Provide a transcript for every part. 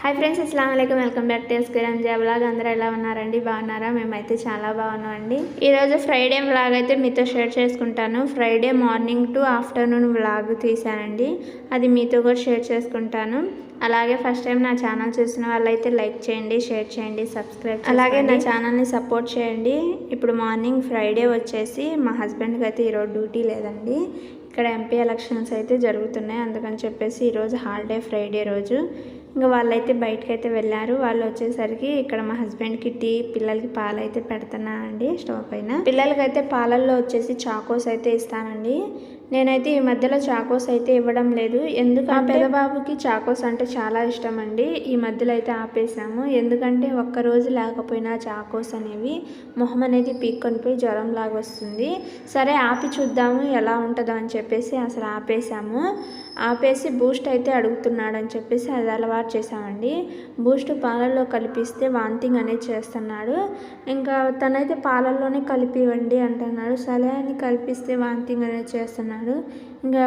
Hi friends అస్సలం అయికం welcome back to ఎస్కిరామ్ జా అందరూ ఎలా ఉన్నారండి? బాగున్నారా? మేమైతే చాలా బాగున్నాం అండి ఈరోజు ఫ్రైడే బ్లాగ్ అయితే మీతో షేర్ చేసుకుంటాను. Friday morning to afternoon blog తీసానండి అది మీతో కూడా షేర్ చేసుకుంటాను. అలాగే ఫస్ట్ టైం నా ఛానల్ చూసిన వాళ్ళైతే లైక్ చేయండి షేర్ చేయండి సబ్స్క్రైబ్ అలాగే నా ఛానల్ని సపోర్ట్ చేయండి. ఇప్పుడు మార్నింగ్ ఫ్రైడే వచ్చేసి మా హస్బెండ్కి అయితే ఈరోజు డ్యూటీ లేదండి. ఇక్కడ ఎంపీ ఎలక్షన్స్ అయితే జరుగుతున్నాయి. అందుకని చెప్పేసి ఈరోజు హాలిడే ఫ్రైడే రోజు ఇంకా వాళ్ళైతే బయటకు అయితే వెళ్ళారు. వాళ్ళు వచ్చేసరికి ఇక్కడ మా హస్బెండ్కి టీ పిల్లలకి పాలు అయితే పెడుతున్నానండి స్టవ్ పైన. పిల్లలకైతే పాలల్లో వచ్చేసి చాకోస్ అయితే ఇస్తానండి. నేనైతే ఈ మధ్యలో చాకోస్ అయితే ఇవ్వడం లేదు. ఎందుకు ఆ పెదబాబుకి చాకోస్ అంటే చాలా ఇష్టం అండి ఈ మధ్యలో అయితే ఆపేసాము ఎందుకంటే ఒక్క రోజు లేకపోయినా చాకోస్ అనేవి మొహం అనేది పీక్కొని పోయి జ్వరం లాగా వస్తుంది. సరే ఆపి చూద్దాము ఎలా ఉంటుందో అని చెప్పేసి అసలు ఆపేసాము ఆపేసి బూస్ట్ అయితే అడుగుతున్నాడు అని చెప్పేసి అది అలవాటు చేసామండి బూస్ట్ పాలల్లో కలిపిస్తే వాంతింగ్ అనేది చేస్తున్నాడు. ఇంకా తనైతే పాలల్లోనే కలిపివ్వండి అంటున్నాడు. సరే అని కలిపిస్తే వాంతింగ్ అనేది చేస్తున్నాడు. ఇంకా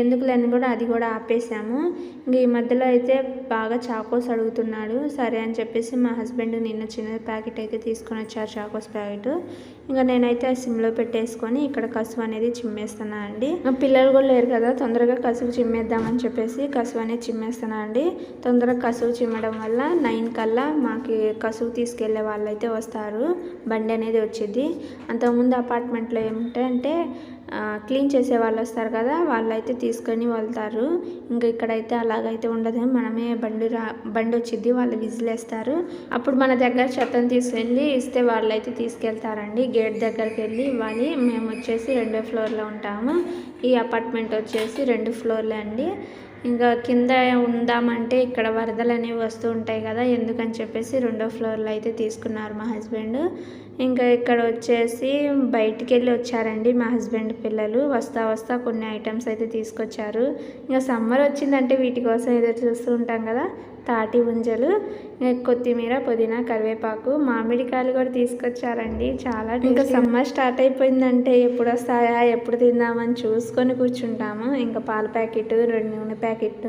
ఎందుకులేని కూడా అది కూడా ఆపేసాము ఇంకా ఈ మధ్యలో అయితే బాగా చాకోస్ అడుగుతున్నాడు. సరే అని చెప్పేసి మా హస్బెండ్ నిన్న చిన్న ప్యాకెట్ అయితే తీసుకొని వచ్చారు చాకోస్ ప్యాకెట్. ఇంకా నేనైతే ఆ సిమ్లో పెట్టేసుకొని ఇక్కడ కసువు అనేది చిమ్మేస్తున్నా అండి. పిల్లలు కూడా లేరు కదా తొందరగా కసువు చిమ్మేద్దామని చెప్పేసి కసువు అనేది చిమ్మేస్తున్నా అండి. తొందరగా కసువు చిమ్మడం వల్ల నైన్ కల్లా మాకు కసువు తీసుకెళ్ళే వాళ్ళు అయితే వస్తారు. బండి అనేది వచ్చింది. అంతకుముందు అపార్ట్మెంట్లో ఏమిటంటే క్లీన్ చేసే వాళ్ళు వస్తారు కదా వాళ్ళైతే తీసుకొని వెళ్తారు. ఇంకా ఇక్కడైతే అలాగైతే ఉండదు. మనమే బండి రా బండి వచ్చింది వాళ్ళు విజిల్ వేస్తారు అప్పుడు మన దగ్గర చెత్తను తీసుకెళ్ళి ఇస్తే వాళ్ళైతే తీసుకెళ్తారండి. గేట్ దగ్గరికి వెళ్ళి ఇవ్వాలి. మేము వచ్చేసి రెండో ఫ్లోర్లో ఉంటాము. ఈ అపార్ట్మెంట్ వచ్చేసి రెండు ఫ్లోర్లే అండి. ఇంకా కింద ఉందామంటే ఇక్కడ వరదలు అనేవి వస్తూ ఉంటాయి కదా ఎందుకని చెప్పేసి రెండో ఫ్లోర్లో అయితే తీసుకున్నారు మా హస్బెండ్. ఇంకా ఇక్కడ వచ్చేసి బయటికి వెళ్ళి వచ్చారండి మా హస్బెండ్ పిల్లలు. వస్తా వస్తా కొన్ని ఐటమ్స్ అయితే తీసుకొచ్చారు. ఇంకా సమ్మర్ వచ్చిందంటే వీటి కోసం ఎదురు చూస్తూ ఉంటాం కదా తాటి ఇంకా కొత్తిమీర పుదీనా కరివేపాకు మామిడికాయలు కూడా తీసుకొచ్చారండి. చాలా ఇంకా సమ్మర్ స్టార్ట్ అయిపోయిందంటే ఎప్పుడు వస్తాయా ఎప్పుడు తిందామని చూసుకొని కూర్చుంటాము. ఇంకా పాల ప్యాకెట్ రెండు నూనె ప్యాకెట్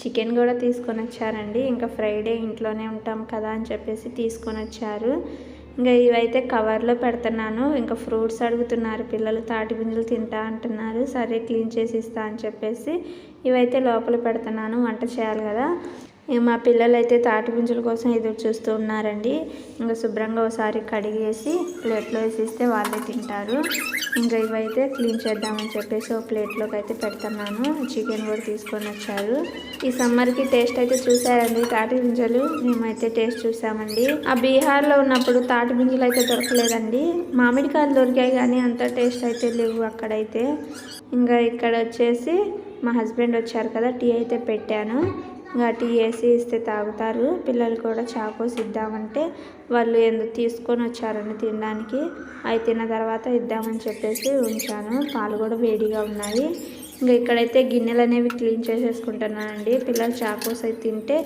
చికెన్ కూడా తీసుకొని వచ్చారండి ఇంకా ఫ్రైడే ఇంట్లోనే ఉంటాం కదా అని చెప్పేసి తీసుకొని వచ్చారు ఇంకా ఇవైతే కవర్లో పెడుతున్నాను. ఇంకా ఫ్రూట్స్ అడుగుతున్నారు. పిల్లలు తాటి గింజలు తింటా అంటున్నారు. సరే క్లీన్ చేసి ఇస్తా అని చెప్పేసి ఇవైతే లోపల పెడుతున్నాను. వంట చేయాలి కదా. మా పిల్లలు అయితే తాటిపించుల కోసం ఎదురు చూస్తూ ఉన్నారండి. ఇంకా శుభ్రంగా ఒకసారి కడిగేసి ప్లేట్లో వేసి ఇస్తే వాళ్ళే తింటారు. ఇంకా ఇవైతే క్లీన్ చేద్దామని చెప్పేసి ఒక ప్లేట్లోకి అయితే పెడుతున్నాను. చికెన్ కూడా తీసుకొని వచ్చారు. ఈ సమ్మర్కి టేస్ట్ అయితే చూసారండి తాటి గింజలు మేమైతే టేస్ట్ చూసామండి. ఆ బీహార్లో ఉన్నప్పుడు తాటి గింజలు అయితే దొరకలేదండి. మామిడికాయలు దొరికాయి కానీ అంత టేస్ట్ అయితే లేవు అక్కడైతే. ఇంకా ఇక్కడ వచ్చేసి మా హస్బెండ్ వచ్చారు కదా టీ అయితే పెట్టాను. ఇంకా టీ వేసి ఇస్తే తాగుతారు. పిల్లలు కూడా చాకోస్ ఇద్దామంటే వాళ్ళు ఎందుకు తీసుకొని వచ్చారని తినడానికి. అవి తిన్న తర్వాత ఇద్దామని చెప్పేసి ఉంచాను. పాలు కూడా వేడిగా ఉన్నాయి. ఇంకా ఇక్కడైతే గిన్నెలు అనేవి క్లీన్ చేసేసుకుంటున్నానండి. పిల్లలు చాకోస్ అయితే తింటే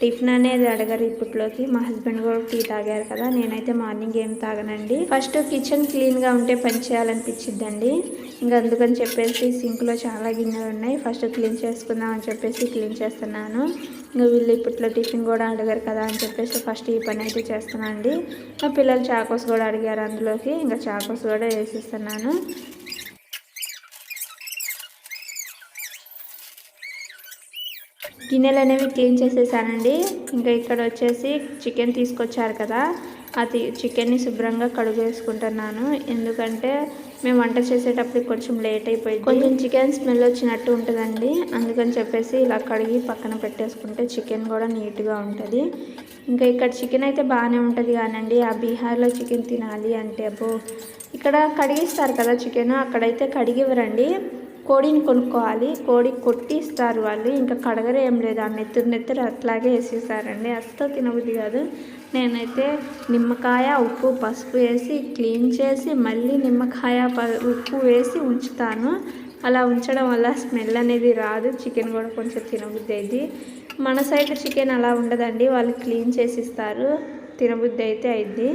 టిఫిన్ అనేది అడగరు ఇప్పట్లోకి. మా హస్బెండ్ కూడా టీ తాగారు కదా నేనైతే మార్నింగ్ ఏం తాగనండి. ఫస్ట్ కిచెన్ క్లీన్గా ఉంటే పని చేయాలనిపించిద్దండి. ఇంకా అందుకని చెప్పేసి సింక్లో చాలా గిన్నెలు ఉన్నాయి. ఫస్ట్ క్లీన్ చేసుకుందాం అని చెప్పేసి క్లీన్ చేస్తున్నాను. ఇంకా వీళ్ళు ఇప్పట్లో టిఫిన్ కూడా అడగారు కదా అని చెప్పేసి ఫస్ట్ ఈ పని అయితే చేస్తున్నాను అండి మా పిల్లలు చాకోస్ కూడా అడిగారు అందులోకి. ఇంకా చాకోస్ కూడా వేసిస్తున్నాను. గిన్నెలు అనేవి క్లీన్ చేసేసానండి. ఇంకా ఇక్కడ వచ్చేసి చికెన్ తీసుకొచ్చారు కదా అది చికెన్ని శుభ్రంగా కడుగేసుకుంటున్నాను. ఎందుకంటే మేము వంట చేసేటప్పుడు కొంచెం లేట్ అయిపోయింది. కొంచెం చికెన్ స్మెల్ వచ్చినట్టు ఉంటుందండి. అందుకని చెప్పేసి ఇలా కడిగి పక్కన పెట్టేసుకుంటే చికెన్ కూడా నీట్గా ఉంటుంది. ఇంకా ఇక్కడ చికెన్ అయితే బాగానే ఉంటుంది కానండి. ఆ బీహార్లో చికెన్ తినాలి అంటే అబ్బో. ఇక్కడ కడిగిస్తారు కదా చికెన్ అక్కడైతే కడిగివ్వరండి. కోడిని కొనుక్కోవాలి. కోడి కొట్టి ఇస్తారు వాళ్ళు. ఇంకా కడగరే ఏం లేదు. ఆ నెత్తురు నెత్తురు అట్లాగే వేసేసారండి. అస్సలు తినబుద్ధి కాదు. నేనైతే నిమ్మకాయ ఉప్పు పసుపు వేసి క్లీన్ చేసి మళ్ళీ నిమ్మకాయ ప ఉప్పు వేసి ఉంచుతాను. అలా ఉంచడం వల్ల స్మెల్ అనేది రాదు. చికెన్ కూడా కొంచెం తినబుద్ధి అయింది మన సైడ్ చికెన్ అలా ఉండదండి. వాళ్ళు క్లీన్ చేసి ఇస్తారు తినబుద్ధి అయితే అయింది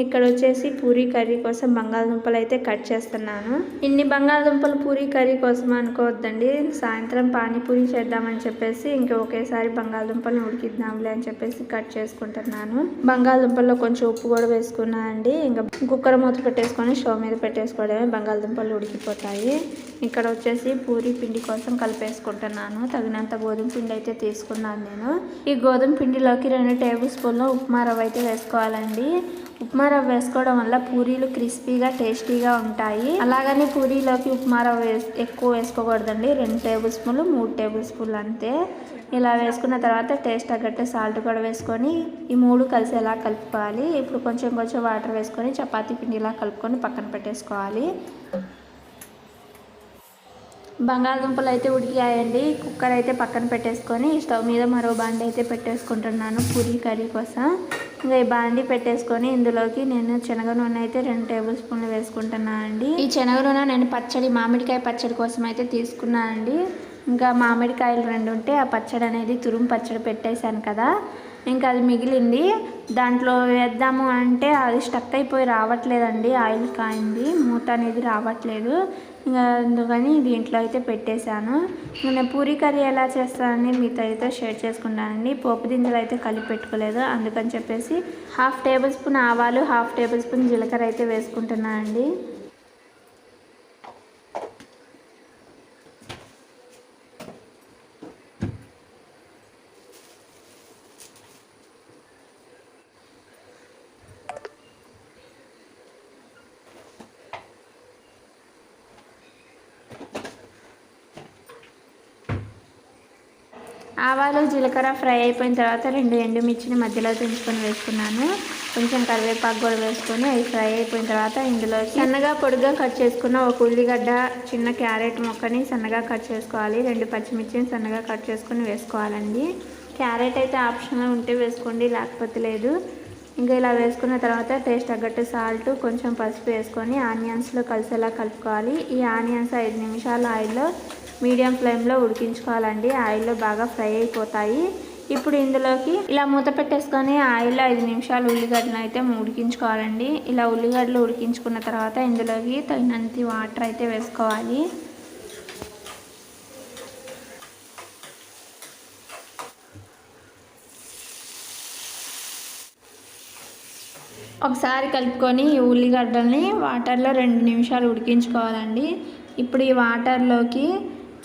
ఇక్కడ వచ్చేసి పూరీ కర్రీ కోసం బంగాళదుంపలు అయితే కట్ చేస్తున్నాను. ఇన్ని బంగాళదుంపలు పూరీ కర్రీ కోసం అనుకోవద్దండి. సాయంత్రం పానీపూరి చేద్దామని చెప్పేసి ఇంకా ఒకేసారి బంగాళదుంపలు ఉడికిద్దాంలే అని చెప్పేసి కట్ చేసుకుంటున్నాను. బంగాళదుంపల్లో కొంచెం ఉప్పు కూడా వేసుకున్నాను అండి. ఇంకా కుక్కర్ మూత పెట్టేసుకొని స్టవ్ మీద పెట్టేసుకోవడమే బంగాళదుంపలు ఉడికిపోతాయి. ఇక్కడ వచ్చేసి పూరీ పిండి కోసం కలిపేసుకుంటున్నాను. తగినంత గోధుమ పిండి అయితే తీసుకున్నాను నేను. ఈ గోధుమ పిండిలోకి రెండు టేబుల్ స్పూన్లు ఉప్మా రవ్వ అయితే వేసుకోవాలండి. ఉప్మా రవ్వ వేసుకోవడం వల్ల పూరీలు క్రిస్పీగా టేస్టీగా ఉంటాయి. అలాగని పూరీలోకి ఉప్మా రవ్వ వేస్- ఎక్కువ వేసుకోకూడదండి. రెండు టేబుల్ స్పూన్లు మూడు టేబుల్ స్పూన్లు అంతే. ఇలా వేసుకున్న తర్వాత టేస్ట్ తగ్గట్టు సాల్ట్ కూడా వేసుకొని ఈ మూడు కలిసి ఎలా కలుపుకోవాలి? ఇప్పుడు కొంచెం కొంచెం వాటర్ వేసుకొని చపాతీ పిండి ఇలా కలుపుకొని పక్కన పెట్టేసుకోవాలి. బంగాళదుంపలు అయితే ఉడికాయండి కుక్కర్ అయితే పక్కన పెట్టేసుకొని స్టవ్ మీద మరో బండి అయితే పెట్టేసుకుంటున్నాను పూరీ కర్రీ కోసం. బాండి పెట్టేసుకొని ఇందులోకి నేను శనగ నూనె అయితే రెండు టేబుల్ స్పూన్లు వేసుకుంటున్నాను అండి. ఈ శనగ నూనె నేను పచ్చడి మామిడికాయ పచ్చడి కోసం అయితే తీసుకున్నాను అండి. ఇంకా మామిడికాయలు రెండు ఉంటే ఆ పచ్చడి అనేది తురుము పచ్చడి పెట్టేశాను కదా. ఇంకా అది మిగిలింది. దాంట్లో వేద్దాము అంటే అది స్టక్ అయిపోయి రావట్లేదండి. ఆయిల్ కాయింది. మూత అనేది రావట్లేదు. ఇంకా అందుకని దీంట్లో అయితే పెట్టేశాను. నేను పూరీ కర్రీ ఎలా చేస్తానని మీతో అయితే షేర్ చేసుకుంటానండి పోపు దింజలు అయితే కలిపి పెట్టుకోలేదు. అందుకని చెప్పేసి హాఫ్ టేబుల్ స్పూన్ ఆవాలు హాఫ్ టేబుల్ స్పూన్ జీలకర్ర అయితే వేసుకుంటున్నానండి. ఆవాలు జీలకర్ర ఫ్రై అయిపోయిన తర్వాత రెండు ఎండుమిర్చిని మధ్యలో తెంచుకొని వేసుకున్నాను. కొంచెం కరివేపాకు కూడా వేసుకొని అవి ఫ్రై అయిపోయిన తర్వాత ఇందులో సన్నగా పొడిగా కట్ చేసుకున్న ఒక ఉల్లిగడ్డ చిన్న క్యారెట్ ముక్కని సన్నగా కట్ చేసుకోవాలి. రెండు పచ్చిమిర్చిని సన్నగా కట్ చేసుకొని వేసుకోవాలండి. క్యారెట్ అయితే ఆప్షనల్ ఉంటే వేసుకోండి లేకపోతే లేదు. ఇంకా ఇలా వేసుకున్న తర్వాత టేస్ట్ తగ్గట్టు సాల్ట్ కొంచెం పసుపు వేసుకొని ఆనియన్స్లో కలిసేలా కలుపుకోవాలి. ఈ ఆనియన్స్ ఐదు నిమిషాలు ఆయిల్లో మీడియం ఫ్లేమ్లో ఉడికించుకోవాలండి. ఆయిల్లో బాగా ఫ్రై అయిపోతాయి. ఇప్పుడు ఇందులోకి ఇలా మూత పెట్టేసుకొని ఆయిల్లో ఐదు నిమిషాలు ఉల్లిగడ్డలు అయితే ఉడికించుకోవాలండి. ఇలా ఉల్లిగడ్డలు ఉడికించుకున్న తర్వాత ఇందులోకి తగినంత వాటర్ అయితే వేసుకోవాలి. ఒకసారి కలుపుకొని ఈ ఉల్లిగడ్డల్ని వాటర్లో రెండు నిమిషాలు ఉడికించుకోవాలండి. ఇప్పుడు ఈ వాటర్లోకి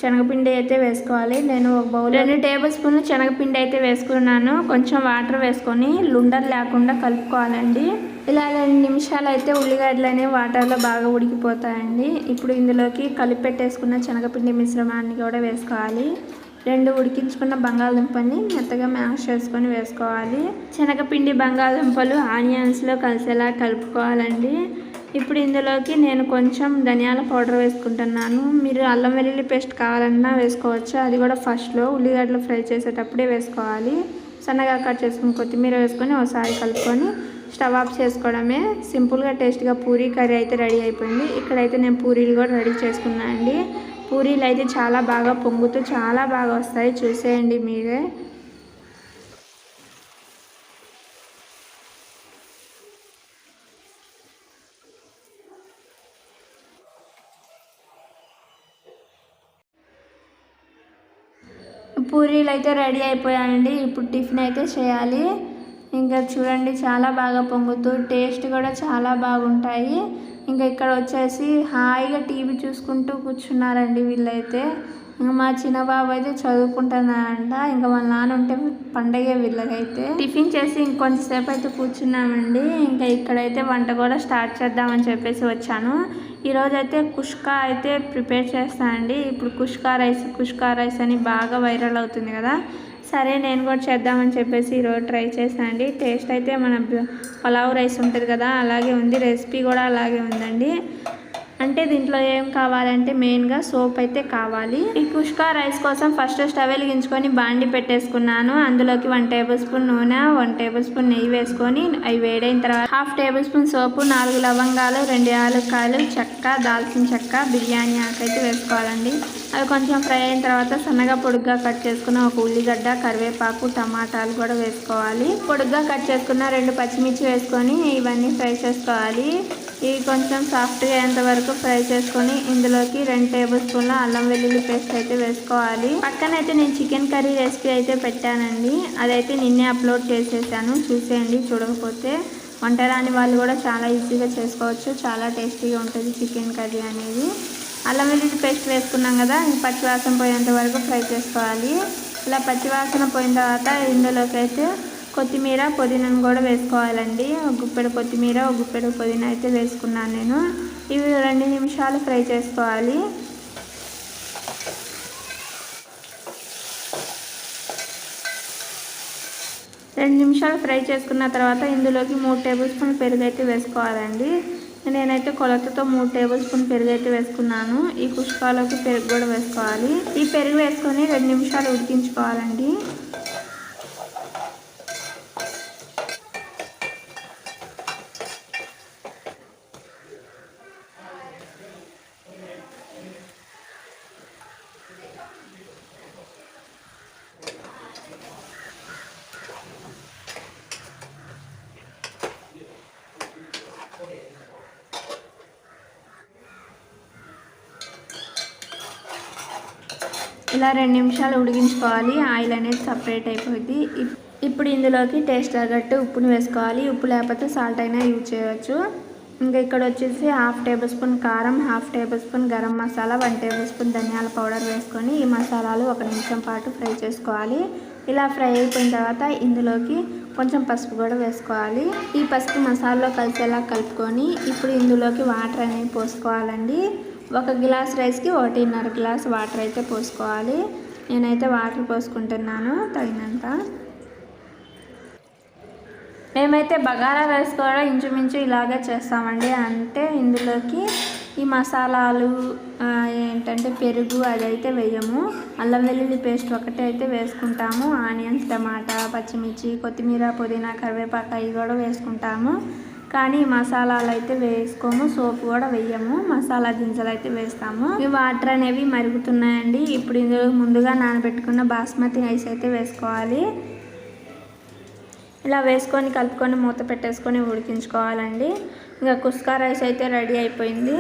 శనగపిండి అయితే వేసుకోవాలి. నేను ఒక బౌల్ రెండు టేబుల్ స్పూన్లు శనగపిండి అయితే వేసుకున్నాను. కొంచెం వాటర్ వేసుకొని లుండలు లేకుండా కలుపుకోవాలండి. ఇలా రెండు నిమిషాలు అయితే ఉల్లిగడ్డలు అనేవి వాటర్లో బాగా ఉడికిపోతాయండి. ఇప్పుడు ఇందులోకి కలిపి పెట్టేసుకున్న శనగపిండి మిశ్రమాన్ని కూడా వేసుకోవాలి. రెండు ఉడికించుకున్న బంగాళదుంపని మెత్తగా మ్యాష్ చేసుకొని వేసుకోవాలి. శనగపిండి బంగాళదుంపలు ఆనియన్స్లో కలిసేలా కలుపుకోవాలండి. ఇప్పుడు ఇందులోకి నేను కొంచెం ధనియాల పౌడర్ వేసుకుంటున్నాను. మీరు అల్లం వెల్లుల్లి పేస్ట్ కావాలన్నా వేసుకోవచ్చు. అది కూడా ఫస్ట్లో ఉల్లిగడ్డలు ఫ్రై చేసేటప్పుడే వేసుకోవాలి. సన్నగా కట్ చేసుకుని కొత్తిమీర వేసుకొని ఒకసారి కలుపుకొని స్టవ్ ఆఫ్ చేసుకోవడమే. సింపుల్గా టేస్ట్గా పూరీ కర్రీ అయితే రెడీ అయిపోయింది. ఇక్కడైతే నేను పూరీలు కూడా రెడీ చేసుకున్నాను అండి. పూరీలు అయితే చాలా బాగా పొంగుతూ చాలా బాగా వస్తాయి. చూసేయండి మీరే. పూరీలు అయితే రెడీ అయిపోయాయండి ఇప్పుడు టిఫిన్ అయితే చేయాలి. ఇంకా చూడండి చాలా బాగా పొంగుతూ టేస్ట్ కూడా చాలా బాగుంటాయి. ఇంకా ఇక్కడ వచ్చేసి హాయిగా టీవీ చూసుకుంటూ కూర్చున్నారండి వీళ్ళైతే. ఇంకా మా చిన్న బాబు అయితే చదువుకుంటున్నారంట ఇంకా వాళ్ళ నాన్న ఉంటే పండగే వీళ్ళకైతే. టిఫిన్ చేసి ఇంకొంచెంసేపు అయితే కూర్చున్నామండి. ఇంకా ఇక్కడైతే వంట కూడా స్టార్ట్ చేద్దామని చెప్పేసి వచ్చాను. ఈరోజైతే కుష్కా అయితే ప్రిపేర్ చేస్తానండి ఇప్పుడు కుష్కా రైస్ కుష్కా రైస్ అని బాగా వైరల్ అవుతుంది కదా. సరే నేను కూడా చేద్దామని చెప్పేసి ఈరోజు ట్రై చేశాను అండి. టేస్ట్ అయితే మన పలావ్ రైస్ ఉంటుంది కదా అలాగే ఉంది. రెసిపీ కూడా అలాగే ఉందండి. అంటే దీంట్లో ఏం కావాలంటే మెయిన్గా సోప్ అయితే కావాలి. ఈ కుష్కా రైస్ కోసం ఫస్ట్ స్టవ్ వెలిగించుకొని బాండి పెట్టేసుకున్నాను. అందులోకి వన్ టేబుల్ స్పూన్ నూనె వన్ టేబుల్ స్పూన్ నెయ్యి వేసుకొని అవి వేడైన తర్వాత హాఫ్ టేబుల్ స్పూన్ సోపు నాలుగు లవంగాలు రెండు యాలక్కాయలు చెక్క దాల్చిన చెక్క బిర్యానీ ఆకైతే వేసుకోవాలండి. అవి కొంచెం ఫ్రై అయిన తర్వాత సన్నగా పొడుగ్గా కట్ చేసుకున్న ఒక ఉల్లిగడ్డ కరివేపాకు టమాటాలు కూడా వేసుకోవాలి. పొడుగ్గా కట్ చేసుకున్న రెండు పచ్చిమిర్చి వేసుకొని ఇవన్నీ ఫ్రై చేసుకోవాలి. ఇవి కొంచెం సాఫ్ట్గా అయ్యేంత వరకు ఫ్రై చేసుకొని ఇందులోకి రెండు టేబుల్ స్పూన్ల అల్లం వెల్లుల్లి పేస్ట్ అయితే వేసుకోవాలి. పక్కన అయితే నేను చికెన్ కర్రీ రెసిపీ అయితే పెట్టానండి. అదైతే నిన్నే అప్లోడ్ చేసేసాను. చూసేయండి చూడకపోతే వంట రాని వాళ్ళు కూడా చాలా ఈజీగా చేసుకోవచ్చు. చాలా టేస్టీగా ఉంటుంది చికెన్ కర్రీ అనేది. అల్లం వెల్లుల్లి పేస్ట్ వేసుకున్నాం కదా ఇంక పచ్చివాసన పోయేంత వరకు ఫ్రై చేసుకోవాలి. ఇలా పచ్చివాసన పోయిన తర్వాత ఇందులోకి అయితే కొత్తిమీర పుదీనాను కూడా వేసుకోవాలండి. ఒక గుప్పెడు కొత్తిమీర ఒక గుప్పెడు పుదీనా అయితే వేసుకున్నాను నేను. ఇవి రెండు నిమిషాలు ఫ్రై చేసుకోవాలి. రెండు నిమిషాలు ఫ్రై చేసుకున్న తర్వాత ఇందులోకి మూడు టేబుల్ స్పూన్ పెరుగు అయితే వేసుకోవాలండి. నేనైతే కొలతతో మూడు టేబుల్ స్పూన్ పెరుగు అయితే వేసుకున్నాను. ఈ కుష్కాలోకి పెరుగు కూడా వేసుకోవాలి. ఈ పెరుగు వేసుకొని రెండు నిమిషాలు ఉడికించుకోవాలండి. ఇలా రెండు నిమిషాలు ఉడికించుకోవాలి. ఆయిల్ అనేది సపరేట్ అయిపోయింది. ఇప్పుడు ఇందులోకి టేస్ట్ తగ్గట్టు ఉప్పుని వేసుకోవాలి. ఉప్పు లేకపోతే సాల్ట్ అయినా యూజ్ చేయవచ్చు ఇంకా ఇక్కడ వచ్చేసి హాఫ్ టేబుల్ స్పూన్ కారం half tablespoon garam masala one tablespoon ధనియాల పౌడర్ వేసుకొని ఈ మసాలాలు ఒక నిమిషం పాటు ఫ్రై చేసుకోవాలి. ఇలా ఫ్రై అయిపోయిన తర్వాత ఇందులోకి కొంచెం పసుపు కూడా వేసుకోవాలి. ఈ పసుపు మసాలాలో కలిసేలా కలుపుకొని ఇప్పుడు ఇందులోకి వాటర్ అనేవి పోసుకోవాలండి. ఒక గ్లాస్ రైస్కి ఒకటిన్నర గ్లాస్ వాటర్ అయితే పోసుకోవాలి. నేనైతే వాటర్ పోసుకుంటున్నాను తగినంత. మేమైతే బగారా రైస్ కూడా ఇంచుమించు ఇలాగే చేస్తామండి. అంటే ఇందులోకి ఈ మసాలాలు ఏంటంటే పెరుగు అదైతే వేయము. అల్లం వెల్లుల్లి పేస్ట్ ఒకటే అయితే వేసుకుంటాము. ఆనియన్స్ టమాటా పచ్చిమిర్చి కొత్తిమీర పుదీనా కరివేపాకు అవి కూడా వేసుకుంటాము. కానీ మసాలాలు అయితే వేసుకోము సోపు కూడా వేయము మసాలా గింజలు అయితే వేస్తాము. ఈ వాటర్ అనేవి మరుగుతున్నాయండి. ఇప్పుడు ఇందులో ముందుగా నానబెట్టుకున్న బాస్మతి రైస్ అయితే వేసుకోవాలి. ఇలా వేసుకొని కలుపుకొని మూత పెట్టేసుకొని ఉడికించుకోవాలండి. ఇంకా కుస్కా రైస్ అయితే రెడీ అయిపోయింది.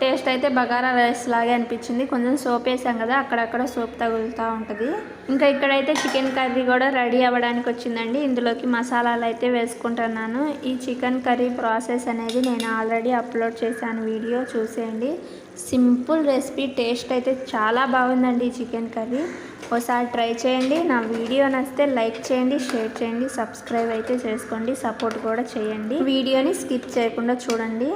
టేస్ట్ అయితే బగారా రైస్ లాగే అనిపించింది. కొంచెం సోప్ వేసాం కదా అక్కడక్కడ సోప్ తగులుతూ ఉంటుంది. ఇంకా ఇక్కడైతే చికెన్ కర్రీ కూడా రెడీ అవ్వడానికి వచ్చిందండి. ఇందులోకి మసాలాలు అయితే వేసుకుంటున్నాను. ఈ చికెన్ కర్రీ ప్రాసెస్ అనేది నేను ఆల్రెడీ అప్లోడ్ చేశాను వీడియో చూసేయండి. సింపుల్ రెసిపీ టేస్ట్ అయితే చాలా బాగుందండి ఈ చికెన్ కర్రీ. ఒకసారి ట్రై చేయండి. నా వీడియో నచ్చితే లైక్ చేయండి షేర్ చేయండి సబ్స్క్రైబ్ అయితే చేసుకోండి సపోర్ట్ కూడా చేయండి. వీడియోని స్కిప్ చేయకుండా చూడండి.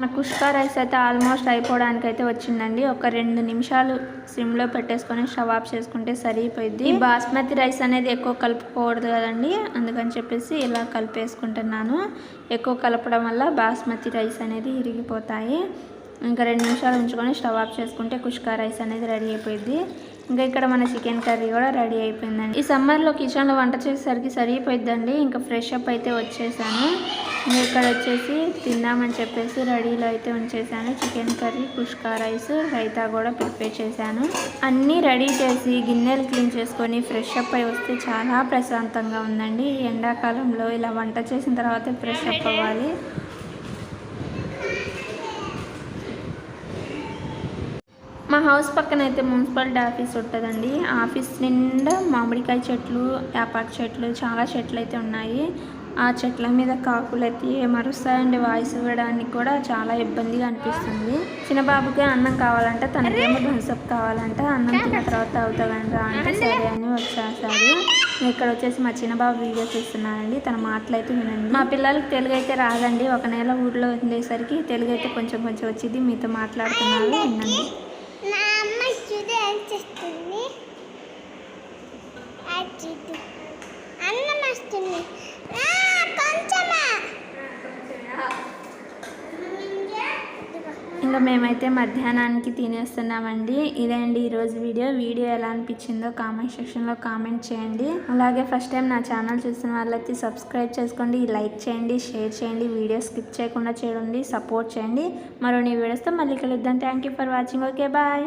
నా కుష్కా రైస్ అయితే ఆల్మోస్ట్ అయిపోవడానికి అయితే వచ్చిందండి. ఒక రెండు నిమిషాలు సిమ్లో పెట్టేసుకొని స్టవ్ ఆఫ్ చేసుకుంటే సరిపోయింది బాస్మతి రైస్ అనేది ఎక్కువ కలుపుకోకూడదు కదండి. అందుకని చెప్పేసి ఇలా కలిపేసుకుంటున్నాను. ఎక్కువ కలపడం వల్ల బాస్మతి రైస్ అనేది ఇరిగిపోతాయి. ఇంకా రెండు నిమిషాలు ఉంచుకొని స్టవ్ ఆఫ్ చేసుకుంటే కుష్కా రైస్ అనేది రెడీ అయిపోయింది ఇంకా ఇక్కడ మన చికెన్ కర్రీ కూడా రెడీ అయిపోయిందండి. ఈ సమ్మర్లో కిచెన్లో వంట చేసేసరికి సరిపోయిద్దండి. ఇంకా ఫ్రెష్ అప్ అయితే వచ్చేసాను. ఇంకా ఇక్కడ వచ్చేసి తిందామని చెప్పేసి రెడీలో అయితే ఉంచేసాను. Chicken curry kushka rice raita కూడా ప్రిపేర్ చేశాను. అన్నీ రెడీ చేసి గిన్నెలు క్లీన్ చేసుకొని ఫ్రెష్ అప్ అయి వస్తే చాలా ప్రశాంతంగా ఉందండి. ఈ ఎండాకాలంలో ఇలా వంట చేసిన తర్వాత ఫ్రెష్ అప్ అవ్వాలి. మా హౌస్ పక్కన అయితే మున్సిపాలిటీ ఆఫీస్ ఉంటుందండి. ఆఫీస్ నిండా మామిడికాయ చెట్లు యాపాకు చెట్లు చాలా చెట్లు అయితే ఉన్నాయి. ఆ చెట్ల మీద కాకులు అయితే మరుస్తాయండి వాయిస్ ఇవ్వడానికి కూడా చాలా ఇబ్బందిగా అనిపిస్తుంది. చిన్న బాబుకి అన్నం కావాలంటే తనకేమో థమ్స్అప్ కావాలంటే అన్నం తిన్న తర్వాత అవుతావండి అంటే సరే అని వచ్చేసాడు ఇక్కడ వచ్చేసి మా చిన్న బాబు వీడియో చూస్తున్నానండి తన మాటలు అయితే వినండి. మా పిల్లలకి తెలుగు అయితే రాదండి. ఒక నెల ఊర్లో ఉండేసరికి తెలుగు అయితే కొంచెం కొంచెం వచ్చింది. మీతో మాట్లాడుతున్నారు వినండి. పెంచుతుంది అచ్చిద్దు అన్నం వస్తుంది. ఇంకా మేమైతే మధ్యాహ్నానికి తినేస్తున్నామండి. ఇదే అండి ఈరోజు వీడియో. వీడియో ఎలా అనిపించిందో కామెంట్ సెక్షన్లో కామెంట్ చేయండి. అలాగే ఫస్ట్ టైం నా ఛానల్ చూసిన వాళ్ళకి సబ్స్క్రైబ్ చేసుకోండి లైక్ చేయండి షేర్ చేయండి వీడియో స్కిప్ చేయకుండా చేయండి సపోర్ట్ చేయండి. మరో నీ వీడియోస్తో మళ్ళీ కలుద్దాం. Thank for watching. Okay bye.